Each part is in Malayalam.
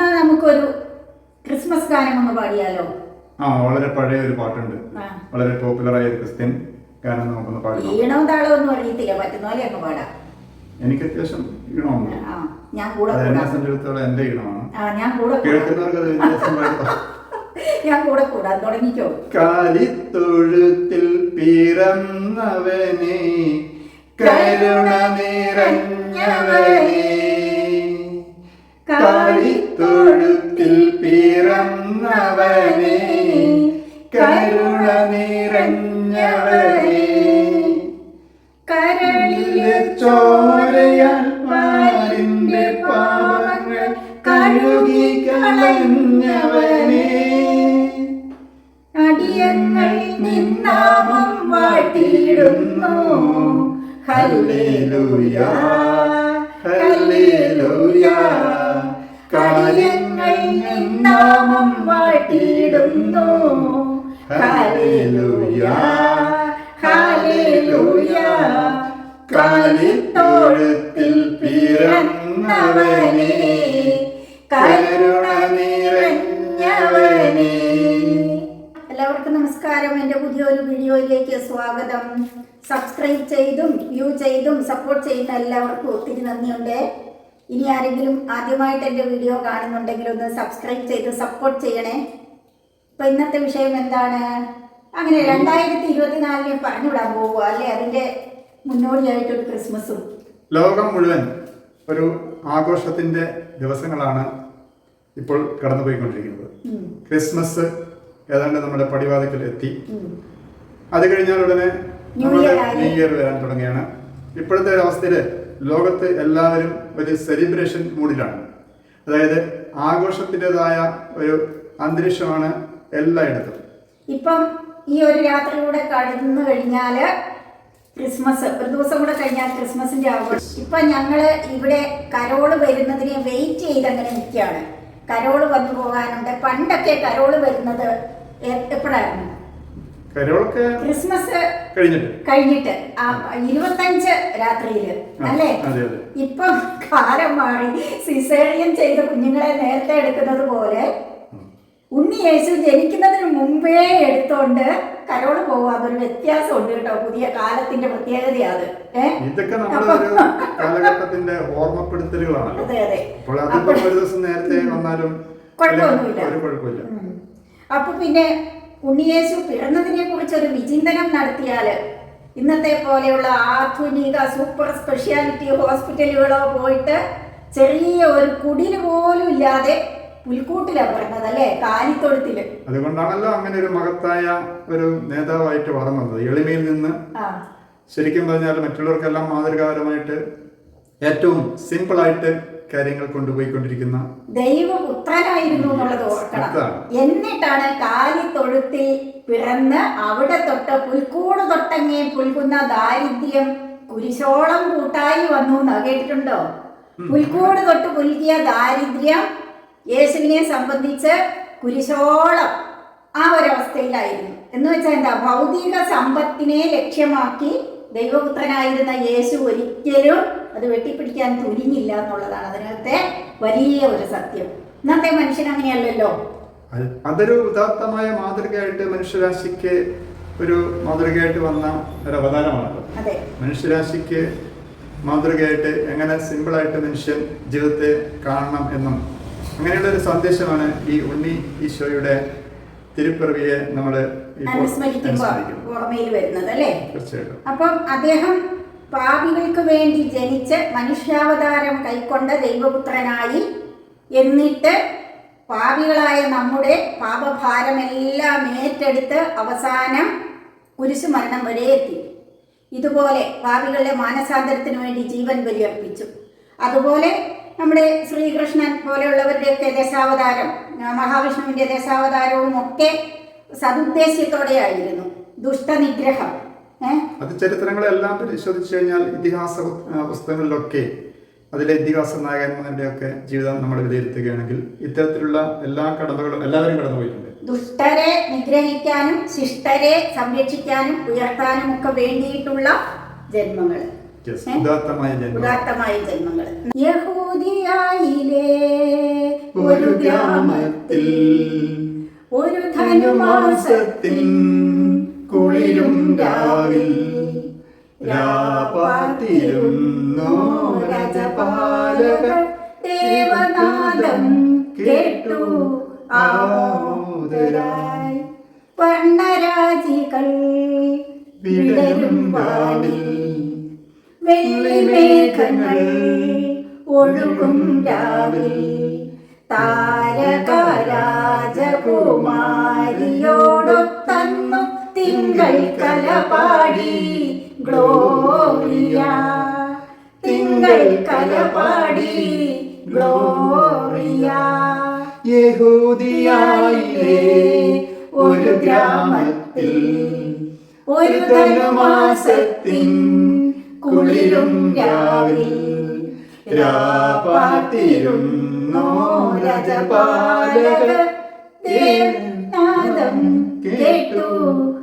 എന്നാ നമുക്കൊരു ക്രിസ്മസ് ഗാനം ഒന്ന് പാടിയാലോ? ആ വളരെ പഴയ ഒരു പാട്ടുണ്ട്. വളരെ പോപ്പുലറായ ഒരു ക്രിസ്ത്യൻ ഗാനം നമുക്കൊന്ന് പാടി. ഈണവും താളവും ഒന്നും അറിയത്തില്ല. പറ്റുന്ന പോലെ അങ്ങ് പാടാം. എനിക്ക് അത്യാവശ്യം ഈണമാണ് ഞാൻ കൂടെ എന്നെ സംബന്ധിച്ചിടത്തോളം എന്റെ ഈണമാണ്. ഞാൻ കൂടെ കേൾക്കുന്നവർക്ക് ഞാൻ കൂടെ കൂടാം. തുടങ്ങിക്കോ. കാലിത്തൊഴുത്തിൽ പിറന്നവനെ കരുണ നിറഞ്ഞവനെ പിറന്നവനെ കരുണ നിറഞ്ഞവനെ. കരളിലെ ചോരയാൽ പാലിന്റെ പാവങ്ങൾ കഴുകി കളഞ്ഞവനെ. അടിയങ്ങൾ നിന്നാമം വാട്ടിയിടുന്നു. Hallelujah hallelujah. കാര്യങ്ങൾ നിന്നാമം വാട്ടിയിടുന്നു. Hallelujah hallelujah. കാലിത്തോഴത്തിൽ പിറന്നവനെ കരുണ നിറഞ്ഞവനെ. എല്ലാവർക്കും നമസ്കാരം. എന്റെ പുതിയൊരു വീഡിയോയിലേക്ക് സ്വാഗതം. സബ്സ്ക്രൈബ് ചെയ്തും വ്യൂ ചെയ്തും സപ്പോർട്ട് ചെയ്യുന്ന എല്ലാവർക്കും ഒത്തിരി നന്ദിയുണ്ട്. ഇനി ആരെങ്കിലും ആദ്യമായിട്ട് എന്റെ വീഡിയോ കാണുന്നുണ്ടെങ്കിൽ ഒന്ന് സബ്സ്ക്രൈബ് ചെയ്ത് സപ്പോർട്ട് ചെയ്യണേ. ഇപ്പൊ ഇന്നത്തെ വിഷയം എന്താണ്? അങ്ങനെ രണ്ടായിരത്തി ഇരുപത്തിനാലിനെ പറഞ്ഞുവിടാൻ പോവുക അല്ലേ? മുന്നോടിയായിട്ട് ഒരു ക്രിസ്മസും. ലോകം മുഴുവൻ ഒരു ആഘോഷത്തിന്റെ ദിവസങ്ങളാണ് ഇപ്പോൾ കടന്നുപോയിക്കൊണ്ടിരിക്കുന്നത്. ക്രിസ്മസ് ഏതാണ്ട് നമ്മുടെ പടിവാതിക്കൽ എത്തി. അത് കഴിഞ്ഞാൽ ഉടനെ ന്യൂ ഇയർ ആയി. ന്യൂ ഇയർ വരാൻ തുടങ്ങിയാണ് ഇപ്പോഴത്തെ ഒരു അവസ്ഥയിൽ ലോകത്ത് എല്ലാവരും ഒരു സെലിബ്രേഷൻ മൂഡിലാണ് അതായത് ആഘോഷത്തിന്റെതായ ഒരു അന്തരീക്ഷമാണ് എല്ലായിടത്തും. ഇപ്പം ഈ ഒരു രാത്രി കൂടെ കടന്നു കഴിഞ്ഞാൽ ക്രിസ്മസ് ഒരു ദിവസം കൂടെ കഴിഞ്ഞാൽ ക്രിസ്മസിന്റെ ആഘോഷം. ഇപ്പൊ ഞങ്ങൾ ഇവിടെ കരോൾ വരുന്നതിനെ വെയിറ്റ് ചെയ്ത് അങ്ങനെ നിൽക്കുകയാണ്. കരോൾ വന്നു പോകാനുണ്ട്. പണ്ടൊക്കെ കരോൾ വരുന്നത് എപ്പോഴായിരുന്നു? ക്രിസ്മസ് കഴിഞ്ഞിട്ട്. കഴിഞ്ഞിട്ട്. ഇരുപത്തഞ്ച് രാത്രിയിൽ. അല്ലേ? ഇപ്പം കാലം മാറി. സിസേറിയൻ ചെയ്ത കുഞ്ഞുങ്ങളെ നേരത്തെ എടുക്കുന്നത് പോലെ ഉണ്ണി യേശു ജനിക്കുന്നതിന് മുമ്പേ എടുത്തോണ്ട് കരോൾ പോവാ. അതൊരു വ്യത്യാസമുണ്ട് കേട്ടോ. പുതിയ കാലത്തിന്റെ പ്രത്യേകതയാ അത് ഇതൊക്കെ നമ്മുടെ ഒരു കാലഘട്ടത്തിന്റെ ഓർമ്മപ്പെടുത്തലുകളാണ് അതെ അതെ. ഒരു ദിവസം നേരത്തെ വന്നാലും കുഴപ്പമൊന്നുമില്ല. അപ്പൊ പിന്നെ ഉണ്ണിയേശു പിറന്നതിനെ കുറിച്ച് ഒരു വിചിന്തനം നടത്തിയാൽ ഇന്നത്തെ പോലെയുള്ള ആധുനിക സൂപ്പർ സ്പെഷ്യാലിറ്റി ഹോസ്പിറ്റലുകളോ പോയിട്ട് ചെറിയ ഒരു കുടിൽ പോലും ഇല്ലാതെ പുൽക്കൂട്ടിലാണ് പറഞ്ഞത് അല്ലേ? കാലിത്തൊഴുത്തിൽ. അതുകൊണ്ടാണല്ലോ അങ്ങനെ ഒരു മഹത്തായ ഒരു നേതാവായിട്ട് വളർന്നത്. എളിമയിൽ നിന്ന് ശരിക്കും പറഞ്ഞാൽ മറ്റുള്ളവർക്കെല്ലാം മാതൃകാപരമായിട്ട് ഏറ്റവും സിമ്പിളായിട്ട് കാര്യങ്ങൾ കൊണ്ടുപോയിക്കൊണ്ടിരിക്കുന്ന ദൈവപുത്രനായിരുന്നു എന്നുള്ളത് ഓർക്കണം. എന്നിട്ടാണ് കാലി തൊഴുത്തിൽ പിറന്ന് അവിടെ തൊട്ട് പുൽക്കൂട് തൊട്ടങ്ങേ പുൽകുന്ന ദാരിദ്ര്യം കുരിശോളം കൂട്ടായി വന്നു എന്നാ കേട്ടിട്ടുണ്ടോ? പുൽക്കൂട് തൊട്ട് പുൽകിയ ദാരിദ്ര്യം യേശുവിനെ സംബന്ധിച്ച് കുരിശോളം ആ ഒരവസ്ഥയിലായിരുന്നു. എന്ന് വെച്ചാൽ എന്താ? ഭൗതിക സമ്പത്തിനെ ലക്ഷ്യമാക്കി ദൈവപുത്രനായിരുന്ന യേശു ഒരിക്കലും അത് വെട്ടിപ്പിടിക്കാൻ തുനിഞ്ഞില്ല എന്നുള്ളതാണ് അതിനകത്തെ വലിയ ഒരു സത്യം. ഇന്നത്തെ മനുഷ്യൻ അങ്ങനെയല്ലല്ലോ. അത് അതൊരു ഉദാത്തമായ മാതൃകയായിട്ട് മനുഷ്യരാശിക്ക് ഒരു മാതൃകയായിട്ട് വന്ന ഒരു അവതാരമാണല്ലോ മനുഷ്യരാശിക്ക് മാതൃകയായിട്ട് എങ്ങനെ സിമ്പിളായിട്ട് മനുഷ്യൻ ജീവിതത്തെ കാണണം എന്നും അങ്ങനെയുള്ള ഒരു സന്ദേശമാണ് ഈ ഉണ്ണി ഈശോയുടെ തിരുപ്പിറവിയെ നമ്മൾ അനുസ്മരിക്കുമ്പോൾ ഓർമ്മയിൽ വരുന്നത് അല്ലേ? തീർച്ചയായിട്ടും. അപ്പം അദ്ദേഹം പാപികൾക്ക് വേണ്ടി ജനിച്ച് മനുഷ്യാവതാരം കൈക്കൊണ്ട ദൈവപുത്രനായി എന്നിട്ട് പാപികളായ നമ്മുടെ പാപഭാരമെല്ലാം ഏറ്റെടുത്ത് അവസാനം കുരിശു മരണം വരെ എത്തി. ഇതുപോലെ പാപികളുടെ മാനസാന്തരത്തിന് വേണ്ടി ജീവൻ ബലിയർപ്പിച്ചു. അതുപോലെ നമ്മുടെ ശ്രീകൃഷ്ണൻ പോലെയുള്ളവരുടെയൊക്കെ ദശാവതാരം മഹാവിഷ്ണുവിന്റെ ദശാവതാരവും ഒക്കെ സതുദ്ദേശത്തോടെയായിരുന്നു ദുഷ്ടനിഗ്രഹം. അത് ചരിത്രങ്ങളെല്ലാം പരിശോധിച്ചു കഴിഞ്ഞാൽ ഇതിഹാസ പുസ്തകങ്ങളിലൊക്കെ അതിലെ ഇതിഹാസ നായകന്മാരുടെ ഒക്കെ ജീവിതം നമ്മൾ വിലയിരുത്തുകയാണെങ്കിൽ ഇത്തരത്തിലുള്ള എല്ലാ കടമ്പകളും എല്ലാവരും കടന്നുപോയിട്ടുണ്ട്. ദുഷ്ടരെ നിഗ്രഹിക്കാനും ശിഷ്ടരെ സംരക്ഷിക്കാനും ഉയർത്താനും ഒക്കെ വേണ്ടിയിട്ടുള്ള ജന്മങ്ങൾ. ഉദാത്തമായ ഉദാത്തമായ ജന്മങ്ങൾ. യഹൂദിയായിലെ ഒരു ഗ്രാമത്തിൽ ഒരു ധനുമാസത്തിൻ കുളിരും രാവിൽ രാപാത്തിരുന്നോ ദേവനാദം കേട്ടു ആമോദരായി. വർണരാജികൾ വിടരും വാനിൽ. വെള്ളിമേഘങ്ങൾ ഒഴുകും രാവിൽ. താരകരാജകുമാരിയോടൊത്തന്നു തിങ്കൾ പാടി ഗ്ലോറിയ. തിങ്കൾ കലപാടി ഗ്ലോറിയ. യഹൂദിയായിലെ ഒരു ഗ്രാമത്തിൽ ഒരു ധനുമാസത്തിൻ കുളിരും രാവിൽ. രാപാട്ടിലും നോരജപാലകൾ ദേവനാദം കേട്ടു.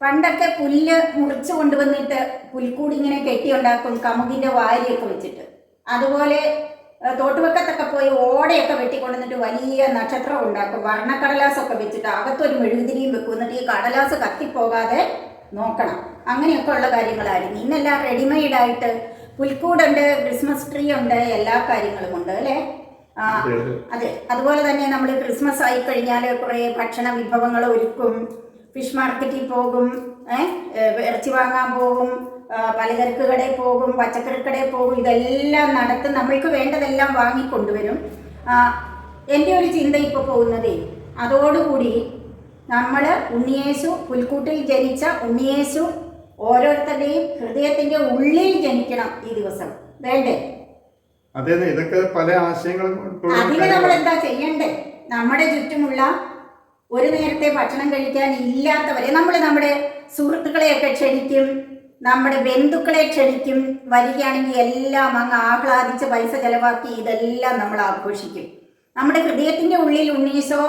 പണ്ടൊക്കെ പുല്ല് മുറിച്ചു കൊണ്ടുവന്നിട്ട് പുൽക്കൂടി ഇങ്ങനെ കെട്ടിയുണ്ടാക്കും കമുകിന്റെ വാരിയൊക്കെ വെച്ചിട്ട്. അതുപോലെ തോട്ടുവക്കത്തൊക്കെ പോയി ഓടയൊക്കെ വെട്ടിക്കൊണ്ടുവന്നിട്ട് വലിയ നക്ഷത്രം ഉണ്ടാക്കും. വർണക്കടലാസൊക്കെ വെച്ചിട്ട് അകത്തൊരു മെഴുകുതിരിയും വെക്കും. എന്നിട്ട് ഈ കടലാസ് കത്തിപ്പോകാതെ നോക്കണം. അങ്ങനെയൊക്കെ ഉള്ള കാര്യങ്ങളായിരുന്നു. ഇന്നെല്ലാം റെഡിമെയ്ഡായിട്ട് പുൽക്കൂടുണ്ട് ക്രിസ്മസ് ട്രീ ഉണ്ട് എല്ലാ കാര്യങ്ങളും ഉണ്ട് അല്ലേ? അതെ, അതെ. അതെ അതുപോലെ തന്നെ നമ്മൾ ക്രിസ്മസ് ആയി കഴിഞ്ഞാൽ കുറേ ഭക്ഷണ വിഭവങ്ങൾ ഒരുക്കും. ഫിഷ് മാർക്കറ്റിൽ പോകും. ഇറച്ചി വാങ്ങാൻ പോകും. പലചരക്ക് കടയിൽ പോകും പച്ചക്കറി കടയിൽ പോകും. ഇതെല്ലാം നടത്തും നമ്മൾക്ക് വേണ്ടതെല്ലാം വാങ്ങിക്കൊണ്ടുവരും എന്റെ ഒരു ചിന്ത ഇപ്പോൾ പോകുന്നതേ അതോടുകൂടി നമ്മൾ ഉണ്ണിയേശു പുൽക്കൂട്ടിൽ ജനിച്ച ഉണ്ണിയേശു ഓരോരുത്തരുടെയും ഹൃദയത്തിന്റെ ഉള്ളിൽ ജനിക്കണം ഈ ദിവസം. വേണ്ടേ? അതെ ഇതൊക്കെ പല ആശയങ്ങളും അതിന് നമ്മൾ എന്താ ചെയ്യണ്ടേ? നമ്മുടെ ചുറ്റുമുള്ള ഒരു നേരത്തെ ഭക്ഷണം കഴിക്കാൻ ഇല്ലാത്തവരെ നമ്മൾ നമ്മുടെ സുഹൃത്തുക്കളെയൊക്കെ ക്ഷണിക്കും നമ്മുടെ ബന്ധുക്കളെ ക്ഷണിക്കും വരികയാണെങ്കിൽ എല്ലാം അങ്ങ് ആഹ്ലാദിച്ച് പൈസ ചെലവാക്കി ഇതെല്ലാം നമ്മൾ ആഘോഷിക്കും. നമ്മുടെ ഹൃദയത്തിന്റെ ഉള്ളിൽ ഉണ്ണീശോ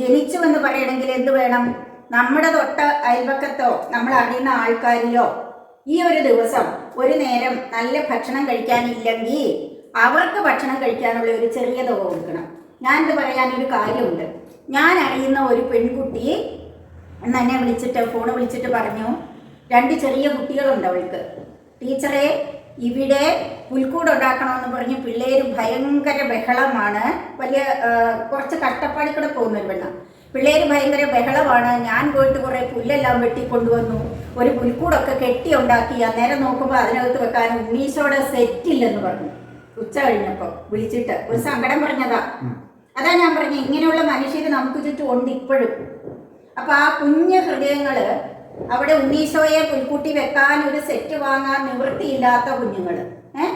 ജനിച്ചു എന്ന് പറയണമെങ്കിൽ എന്ത് വേണം? നമ്മുടെ തൊട്ട അയൽപക്കത്തോ നമ്മൾ അറിയുന്ന ആൾക്കാരിലോ ഈ ഒരു ദിവസം ഒരു നേരം നല്ല ഭക്ഷണം കഴിക്കാനില്ലെങ്കിൽ അവർക്ക് ഭക്ഷണം കഴിക്കാനുള്ള ഒരു ചെറിയ തുക കൊടുക്കണം. ഞാൻ ഇത് പറയാനൊരു കാര്യമുണ്ട്. ഞാൻ അറിയുന്ന ഒരു പെൺകുട്ടിയെ എന്നെ വിളിച്ചിട്ട് ഫോൺ വിളിച്ചിട്ട് പറഞ്ഞു രണ്ട് ചെറിയ കുട്ടികളുണ്ട് അവൾക്ക്. ടീച്ചറെ ഇവിടെ പുൽക്കൂട് ഉണ്ടാക്കണമെന്ന് പറഞ്ഞ് പിള്ളേര് ഭയങ്കര ബഹളമാണ്. വലിയ കുറച്ച് കട്ടപ്പാടി കൂടെ പോകുന്ന ഒരു വെള്ളം പിള്ളേര് ഭയങ്കര ബഹളമാണ്. ഞാൻ പോയിട്ട് കുറേ പുല്ലെല്ലാം വെട്ടിക്കൊണ്ടുവന്നു. ഒരു പുൽക്കൂടൊക്കെ കെട്ടി ഉണ്ടാക്കി അന്നേരം നോക്കുമ്പോൾ അതിനകത്ത് വെക്കാൻ ഉണ്ണീശോടെ സെറ്റില്ലെന്ന് പറഞ്ഞു. ഉച്ച കഴിഞ്ഞപ്പോൾ വിളിച്ചിട്ട് ഒരു സങ്കടം പറഞ്ഞതാ. അതാ ഞാൻ പറഞ്ഞു ഇങ്ങനെയുള്ള മനുഷ്യർ നമുക്ക് ചുറ്റും ഉണ്ട് ഇപ്പോഴും. അപ്പൊ ആ കുഞ്ഞു ഹൃദയങ്ങൾ അവിടെ ഉണ്ണീശോയെ പുൽക്കൂട്ടി വെക്കാൻ ഒരു സെറ്റ് വാങ്ങാൻ നിവൃത്തിയില്ലാത്ത കുഞ്ഞുങ്ങൾ. ഏ?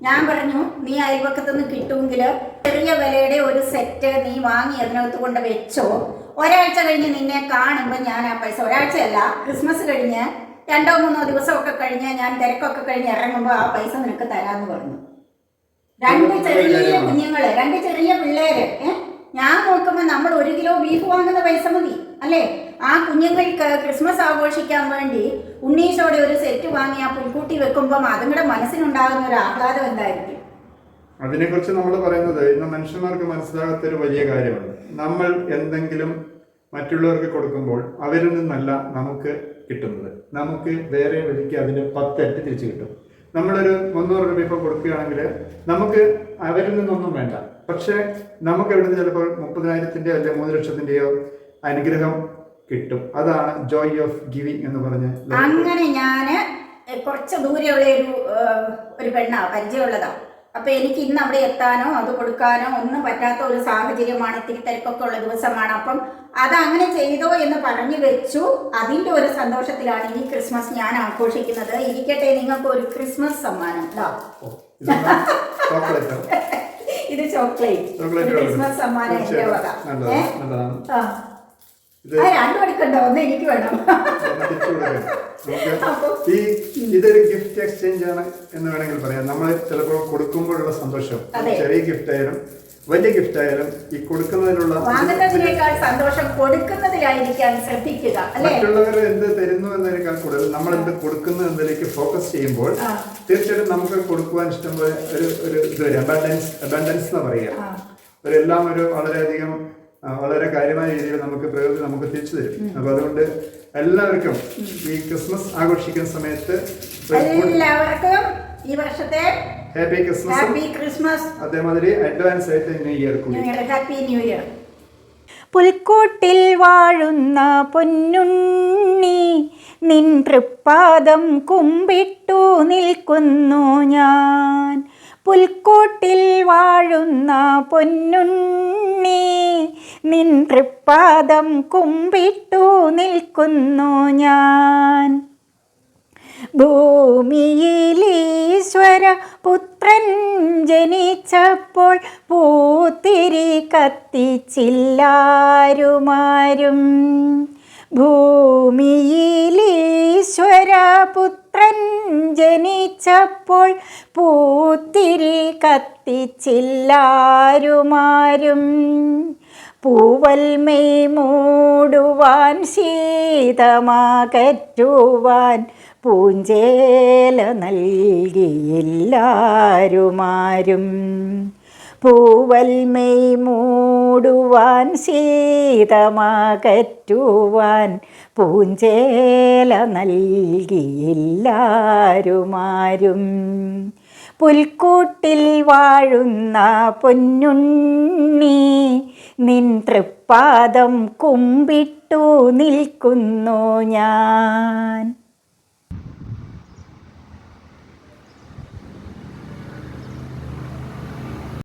ഞാൻ പറഞ്ഞു നീ അയൽപക്കത്തുനിന്ന് കിട്ടുമെങ്കിൽ ചെറിയ വിലയുടെ ഒരു സെറ്റ് നീ വാങ്ങി അതിനകത്ത് കൊണ്ട് വെച്ചോ. ഒരാഴ്ച കഴിഞ്ഞ് നിന്നെ കാണുമ്പോൾ ഞാൻ ആ പൈസ ഒരാഴ്ചയല്ല ക്രിസ്മസ് കഴിഞ്ഞ് രണ്ടോ മൂന്നോ ദിവസമൊക്കെ കഴിഞ്ഞ് ഞാൻ തിരക്കൊക്കെ കഴിഞ്ഞ് ഇറങ്ങുമ്പോൾ ആ പൈസ നിനക്ക് തരാമെന്ന് പറഞ്ഞു. രണ്ട് ചെറിയ കുഞ്ഞുങ്ങൾ രണ്ട് ചെറിയ പിള്ളേര് ഞാൻ നോക്കുമ്പോ നമ്മൾ ഒരു കിലോ ബീഫ് വാങ്ങുന്ന പൈസ മതി അല്ലേ? ആ കുഞ്ഞുങ്ങൾക്ക് ക്രിസ്മസ് ആഘോഷിക്കാൻ വേണ്ടി ഉണ്ണീശോടെ ഒരു സെറ്റ് വാങ്ങി ആ പുൽക്കൂട്ടി വെക്കുമ്പോൾ അതുങ്ങളുടെ മനസ്സിനുണ്ടാകുന്ന ഒരു ആഹ്ലാദം എന്തായിരിക്കും? അതിനെക്കുറിച്ച് നമ്മൾ പറയുന്നത് ഇന്ന് മനുഷ്യന്മാർക്ക് മനസ്സിലാകാത്ത ഒരു വലിയ കാര്യമാണ്. നമ്മൾ എന്തെങ്കിലും മറ്റുള്ളവർക്ക് കൊടുക്കുമ്പോൾ അവരിൽ നിന്നല്ല നമുക്ക് കിട്ടുന്നത്. നമുക്ക് വേറെ വിലയ്ക്ക് അതിന് പത്തരട്ടി തിരിച്ചു കിട്ടും. നമ്മളൊരു മുന്നൂറ് രൂപ ഇപ്പോൾ കൊടുക്കുകയാണെങ്കിൽ നമുക്ക് അവരിൽ നിന്നൊന്നും വേണ്ട. പക്ഷേ നമുക്ക് എവിടെ നിന്ന് ചിലപ്പോൾ മുപ്പതിനായിരത്തിന്റെയോ അല്ലെങ്കിൽ മൂന്ന് ലക്ഷത്തിന്റെയോ അനുഗ്രഹം കിട്ടും. അതാണ് ജോയ് ഓഫ് ഗിവിങ് എന്ന് പറഞ്ഞ് അങ്ങനെ ഞാൻ കുറച്ച് ദൂരെയുള്ള ഒരു ഒരു പെണ്ണാ പരിചയമുള്ളതാ. അപ്പൊ എനിക്ക് ഇന്ന് അവിടെ എത്താനോ അത് കൊടുക്കാനോ ഒന്നും പറ്റാത്ത ഒരു സാഹചര്യമാണ് ഇത്തിരി തിരക്കൊക്കെ ഉള്ള ദിവസമാണ്. അപ്പം അത് അങ്ങനെ ചെയ്തോ എന്ന് പറഞ്ഞു വെച്ചു. അതിന്റെ ഒരു സന്തോഷത്തിലാണ് ഈ ക്രിസ്മസ് ഞാൻ ആഘോഷിക്കുന്നത്. ഇരിക്കട്ടെ നിങ്ങൾക്ക് ഒരു ക്രിസ്മസ് സമ്മാനം. ഇത് ചോക്ലേറ്റ്? ചോക്ലേറ്റ്. ക്രിസ്മസ് സമ്മാനം എന്റെ വക. ഈ ഇതൊരു ഗിഫ്റ്റ് എക്സ്ചേഞ്ച് ആണ് എന്ന് വേണമെങ്കിൽ പറയാം. നമ്മൾ ചിലപ്പോൾ കൊടുക്കുമ്പോഴുള്ള സന്തോഷം. ചെറിയ ഗിഫ്റ്റ് ആയാലും വലിയ ഗിഫ്റ്റ് ആയാലും ഈ കൊടുക്കുന്നതിനുള്ള വാങ്ങുന്നതിനേക്കാൾ സന്തോഷം കൊടുക്കുന്നതിലായിരിക്കാൻ ശ്രദ്ധിക്കുക മറ്റുള്ളവർ എന്ത് തരുന്നു എന്നതിനേക്കാൾ കൂടുതൽ നമ്മൾ എന്ത് കൊടുക്കുന്നു എന്നതിലേക്ക് ഫോക്കസ് ചെയ്യുമ്പോൾ. തീർച്ചയായിട്ടും നമുക്ക് കൊടുക്കുവാൻ ഇഷ്ടംപോലെ ഒരു ഒരു ഇത് വരും. അബാൻഡൻസ് അബാൻഡൻസ് എന്ന് പറയുക. ഒരു എല്ലാം ഒരു വളരെയധികം വളരെ കാര്യമായ രീതിയിൽ നമുക്ക് പ്രകൃതി നമുക്ക് തിരിച്ചു തരും. അപ്പൊ അതുകൊണ്ട് എല്ലാവർക്കും ഈ ക്രിസ്മസ് ആഘോഷിക്കുന്ന സമയത്ത് എല്ലാവർക്കും ഈ വർഷത്തെ ഹാപ്പി ക്രിസ്മസ് ഹാപ്പി ക്രിസ്മസ്. അതേമാതിരി അഡ്വാൻസ് ആയിട്ട് ന്യൂ ഇയർ കൂടി. Happy new year. പുൽക്കൂട്ടിൽ വാഴുന്ന പൊന്നുണ്ണി നിൻ തൃപ്പാദം കുമ്പിട്ടു നിൽക്കുന്നു ഞാൻ. പുൽക്കൂട്ടിൽ വാഴുന്ന പൊന്നുണ്ണി നിൻ തൃപ്പാദം കുമ്പിട്ടു നിൽക്കുന്നു ഞാൻ. ഭൂമിയിലീശ്വര പുത്രൻ ജനിച്ചപ്പോൾ പൂത്തിരി കത്തിച്ചില്ലാരുമാരും. ഭൂമിയിലീശ്വര പുത്രൻ ജനിച്ചപ്പോൾ പൂത്തിരി കത്തിച്ചില്ലാരുമാരും. പൂവൽമൈ മൂടുവാൻ ശീതമാകറ്റുവാൻ പൂഞ്ചേല നൽകിയില്ലാരുമാരും. പൂവൽമേ മൂടുവാൻ ശീതമാകറ്റുവാൻ പൂഞ്ചേല നൽകിയില്ലാരുമാരും. പുൽക്കൂട്ടിൽ വാഴുന്ന പൊന്നുണ്ണി നിൻ തൃപ്പാദം കുമ്പിട്ടു നിൽക്കുന്നു ഞാൻ.